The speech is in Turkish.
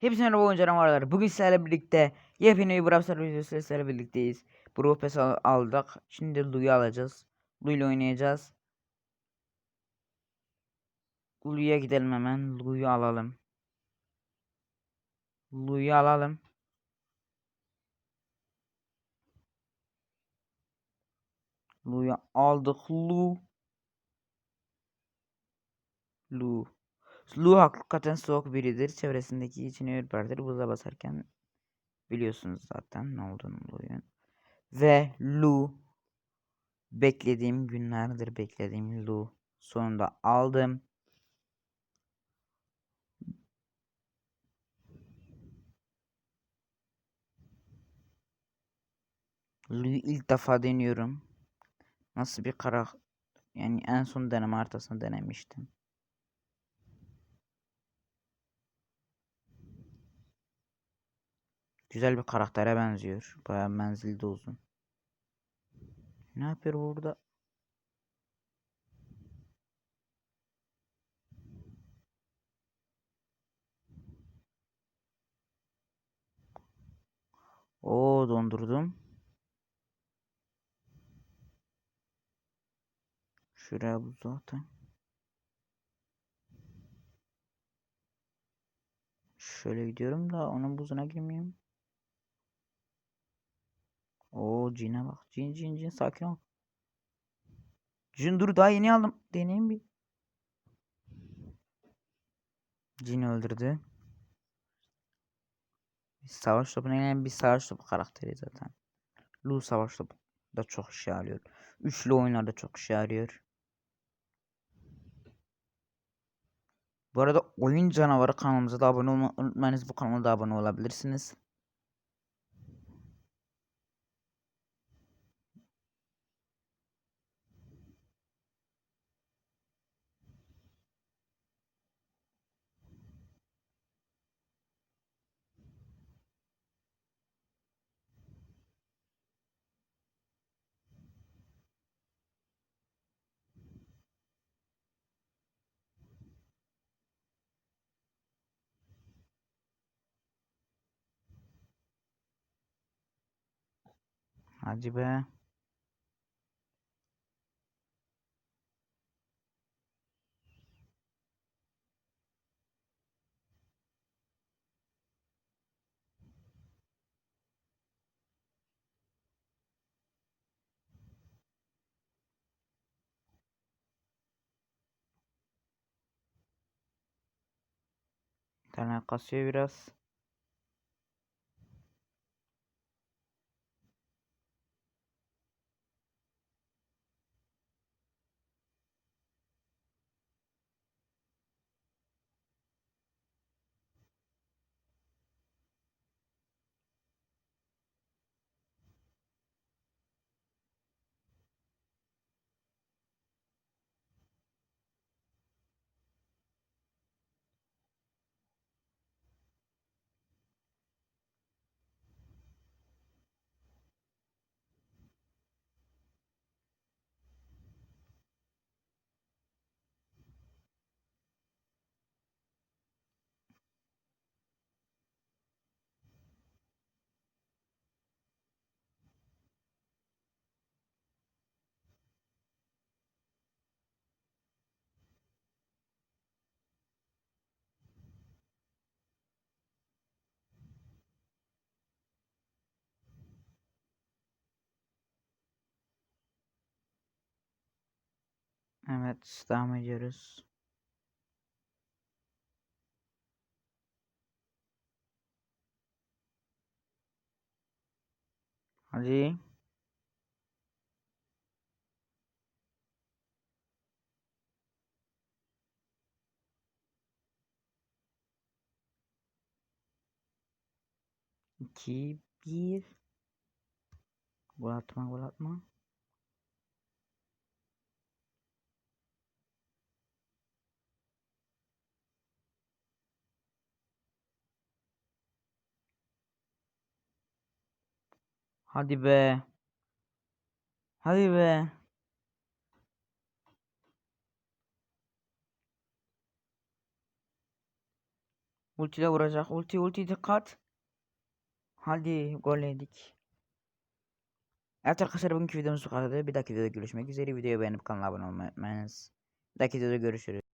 Hepsine merhaba oyuncularım varlar. Bugün sizlerle birlikte yepyeni bir Brawl Stars videosuyla sizlerle birlikteyiz. Brawl Pass al- aldık. Şimdi Lu'yu alacağız. Lu ile oynayacağız. Lu'ya gidelim hemen. Lu'yu alalım. Lu'yu alalım. Lu'yu aldık. Lu. Lu. Lu hakikaten soğuk biridir. Çevresindeki içini ürpertir. Buza basarken biliyorsunuz zaten ne olduğunu Lu'yun. Ve Lu. Beklediğim günlerdir beklediğim Lu. Sonunda aldım. Lu'yu ilk defa deniyorum. Nasıl bir karakter? Yani en son deneme haritasını denemiştim. Güzel bir karaktere benziyor. Bayağı menzili de uzun. Ne yapıyor burada? Oo dondurdum. Şuraya bu zaten. Şöyle gidiyorum da onun buzuna girmeyeyim. Oo cine bak. Cin cin cin sakin ol. Cin dur daha yeni aldım. Deneyeyim bir. Cin öldürdü. Savaş topuna gelen bir savaş topu karakteri zaten. Lu savaş topu da çok işe yarıyor. Üçlü oyunlarda çok işe yarıyor. Bu arada oyun canavarı kanalımıza da abone olmayı unutmayınız. Bu kanala da abone olabilirsiniz. Hadi be. İnternet kasıyor biraz. Evet devam ediyoruz. Hadi. İki, bir. Gol atma, gol atma. Hadi be. Hadi be. Ulti de vuracak. Ulti ulti dikkat. Hadi gol yedik. Evet arkadaşlar bugünkü videomuz bu kadar. Bir dahaki videoda görüşmek üzere. Videoyu beğenip kanala abone olmayı unutmayınız. Bir dahaki videoda görüşürüz.